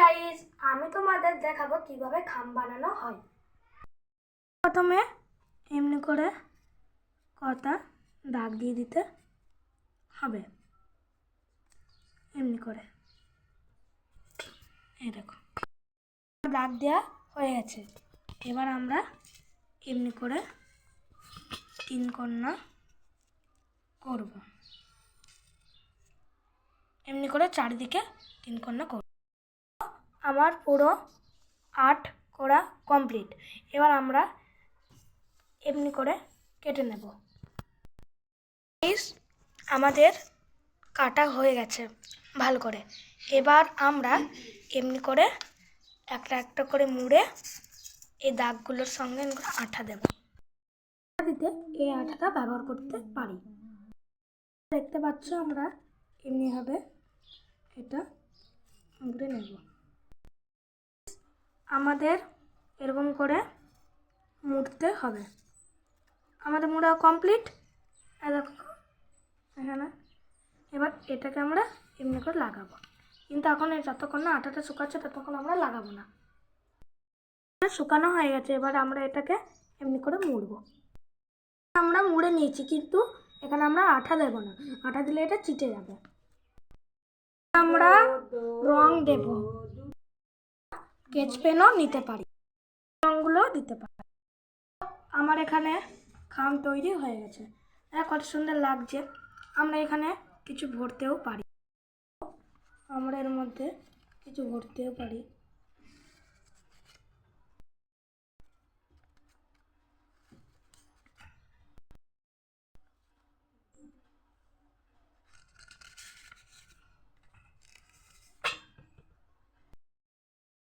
Guys আমি তোমাদের দেখাবো কীভাবে খাম বানানো হয়। প্রথমে এমনি করে কটা দাগ দিয়ে দিতে হবে। এমনি করে। এই দেখো। দাগ দেওয়া হয়ে গেছে। এবার আমরা এমনি করে তিন কন্যা করব। এমনি করে চারিদিকে তিন কন্যা করব। আমার পুরো আর্ট করা কমপ্লিট। এবার আমরা এমনি করে কেটে নেব। আমাদের কাটা হয়ে গেছে ভালো করে। এবার আমরা এমনি করে একটা একটা করে মুড়ে এই দাগগুলোর সঙ্গে আঠা দেব। দিতে এই আঠাটা ব্যবহার করতে পারি। দেখতে পাচ্ছ আমরা এমনিভাবে এটা মুড়ে নেব। আমাদের এরকম করে মুড়তে হবে। আমাদের মুড়া কমপ্লিট এখানে। এবার এটাকে আমরা এমনি করে লাগাবো। কিন্তু এখন যতক্ষণ না আটাটা শুকাচ্ছে ততক্ষণ আমরা লাগাবো না। শুকানো হয়ে গেছে, এবার আমরা এটাকে এমনি করে মুড়বো। আমরা মুড়ে নিয়েছি, কিন্তু এখানে আমরা আঠা দেবো না। আঠা দিলে এটা চিটে যাবে। আমরা রং দেব। স্কেচ পেনও নিতে পারি। রঙগুলো দিতে পারি। আমার এখানে খাম তৈরি হয়ে গেছে। এক কত সুন্দর লাগছে। আমরা এখানে কিছু ভরতেও পারি। আমরা এর মধ্যে কিছু ভরতেও পারি।